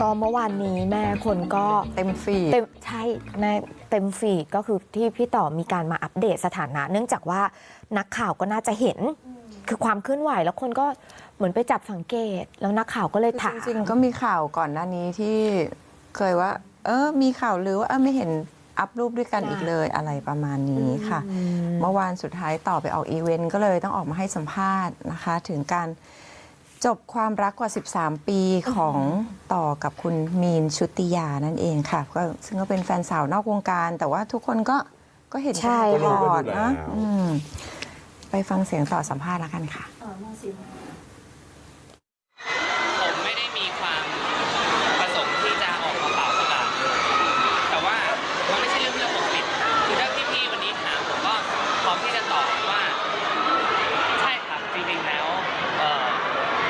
ก็เมื่อวานนี้แม่คนก็เต็มฟีดเต็มใช่แม่เต็มฟีดก็คือที่พี่ต่อมีการมาอัปเดตสถานะ เนื่องจากว่านักข่าวก็น่าจะเห็นคือความเคลื่อนไหวแล้วคนก็เหมือนไปจับสังเกต แล้วนักข่าวก็เลยถามจริงๆก็มีข่าวก่อนหน้านี้ที่เคยว่า เออมีข่าวหรือว่าเออไม่เห็นอัพรูปด้วยกันจ้ะอีกเลยอะไรประมาณนี้ค่ะอืมเมื่อวานสุดท้ายต่อไปออกอีเวนต์ก็เลยต้องออกมาให้สัมภาษณ์นะคะ ถึงการ จบความรักกว่า 13 ปีของต่อกับคุณมีนชุติยานั่นเองค่ะก็ซึ่งก็เป็นแฟนสาวนอกวงการ แต่ว่าทุกคนก็ก็เห็นใช่กันตลอดก็รู้กันอยู่นะแล้ว อืมไปฟังเสียงต่อสัมภาษณ์แล้วกันค่ะผมไม่ได้มีความประสงค์ที่จะออกมาเป่าประกาศเลยแต่ว่ามันไม่ใช่เรื่องที่เราปกปิด คือถ้าพี่ๆวันนี้ถามผมก็พร้อมที่จะตอบว่า ใช่ครับจริงๆแล้วเอ่อ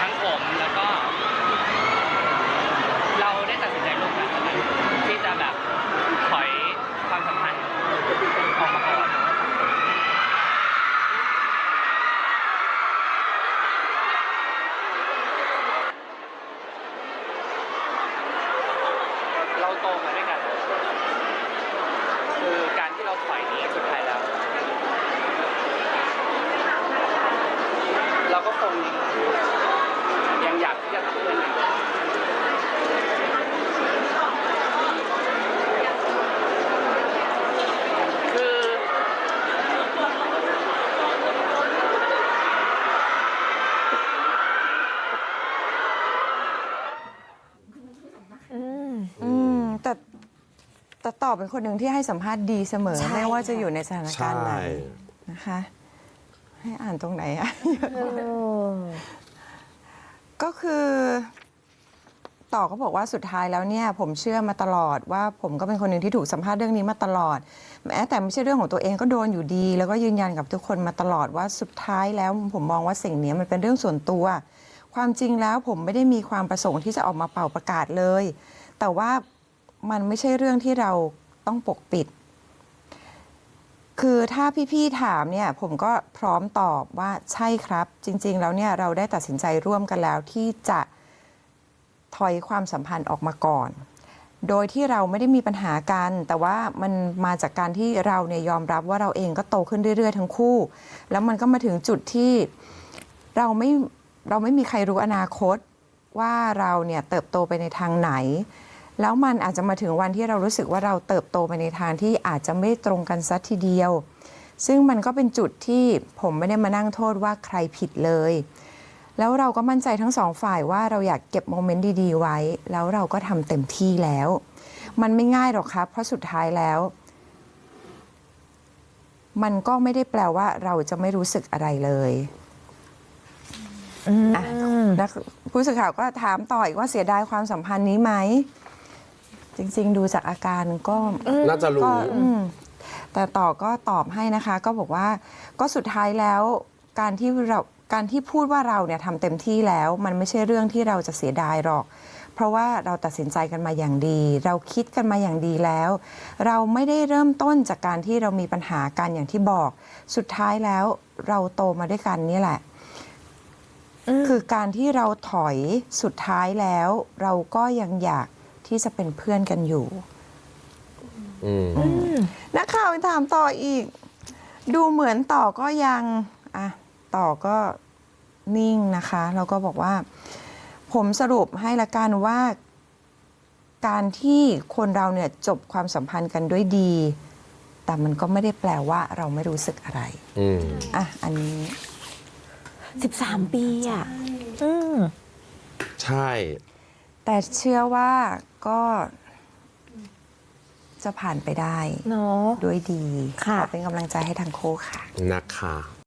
ทั้งผมแล้วก็ เราได้ตัดสินใจร่วมกันแล้วกันที่จะแบบถอยความสัมพันธ์ออกมาก่อน เราโตมาด้วยกันคือการที่เราถอยนี้สุดท้ายแล้ว เราก็คงยังอยากที่จะทำเพื่อนอืมอืมแต่ แต่ตอบเป็นคนหนึ่งที่ให้สัมภาษณ์ดีเสมอ ใช่ ไม่ว่าจะค่ะอยู่ในสถานการณ์ไหนใช่นะคะ ให้อ่านตรงไหนอะ เออ ก็คือต่อก็บอกว่าสุดท้ายแล้วเนี่ย ผมเชื่อมาตลอดว่าผมก็เป็นคนหนึ่งที่ถูกสัมภาษณ์เรื่องนี้มาตลอดแม้แต่ไม่ใช่เรื่องของตัวเองก็โดนอยู่ดี แล้วก็ยืนยันกับทุกคนมาตลอดว่าสุดท้ายแล้วผมมองว่าสิ่งนี้มันเป็นเรื่องส่วนตัว ความจริงแล้วผมไม่ได้มีความประสงค์ที่จะออกมาเป่าประกาศเลย แต่ว่า มันไม่ใช่เรื่องที่เราต้องปกปิด คือถ้าพี่ๆถามเนี่ยผมก็พร้อมตอบว่าใช่ครับ จริง ๆ แล้วเนี่ยเราได้ตัดสินใจร่วมกันแล้วที่จะถอยความสัมพันธ์ออกมาก่อน โดยที่เราไม่ได้มีปัญหากัน แต่ว่ามันมาจากการที่เราเนี่ยยอมรับว่าเราเองก็โตขึ้นเรื่อยๆ ทั้งคู่ แล้วมันก็มาถึงจุดที่เราไม่เราไม่มีใครรู้อนาคตว่าเราเนี่ยเติบโตไปในทางไหน แล้วมันอาจจะมาถึงวันที่เรารู้สึกว่าเราเติบโตไปในทางที่อาจจะไม่ตรงกันสัทีเดียว ซึ่งมันก็เป็นจุดที่ผมไม่ได้มานั่งโทษว่าใครผิดเลย แล้วเราก็มั่นใจทั้งสองฝ่ายว่าเราอยากเก็บโมเมนต์ดีๆไว้ แล้วเราก็ทำเต็มที่แล้ว มันไม่ง่ายหรอกครับ เพราะสุดท้ายแล้ว มันก็ไม่ได้แปลว่าเราจะไม่รู้สึกอะไรเลยอืมอะนักผู้สื่อข่าวก็ถามต่ออีกว่าเสียดายความสัมพันธ์นี้ไหม จริง ๆ ดูจากอาการก็น่าจะรู้ ก็อืมแต่ต่อก็ตอบให้นะคะ ก็บอกว่าก็สุดท้ายแล้วการที่เราการที่พูดว่าเราเนี่ยทำเต็มที่แล้ว มันไม่ใช่เรื่องที่เราจะเสียดายหรอก เพราะว่าเราตัดสินใจกันมาอย่างดี เราคิดกันมาอย่างดีแล้ว เราไม่ได้เริ่มต้นจากการที่เรามีปัญหากันอย่างที่บอก สุดท้ายแล้วเราโตมาด้วยกันนี่แหละ คือการที่เราถอยสุดท้ายแล้ว เราก็ยังอยาก ที่จะเป็นเพื่อนกันอยู่อืมนักข่าวถามต่ออีก ดูเหมือนต่อก็ยังอะต่อก็นิ่งนะคะแล้วก็บอกว่า ผมสรุปให้ละกันว่า การที่คนเราเนี่ยจบความสัมพันธ์กันด้วยดี แต่มันก็ไม่ได้แปลว่าเราไม่รู้สึกอะไรอืมอะอันนี้สิบสามปีอะอืมใช่ แต่เชื่อว่า ก็จะผ่านไปได้เนาะด้วยดีค่ะ ขอเป็นกำลังใจให้ทั้งคู่ค่ะ นะคะ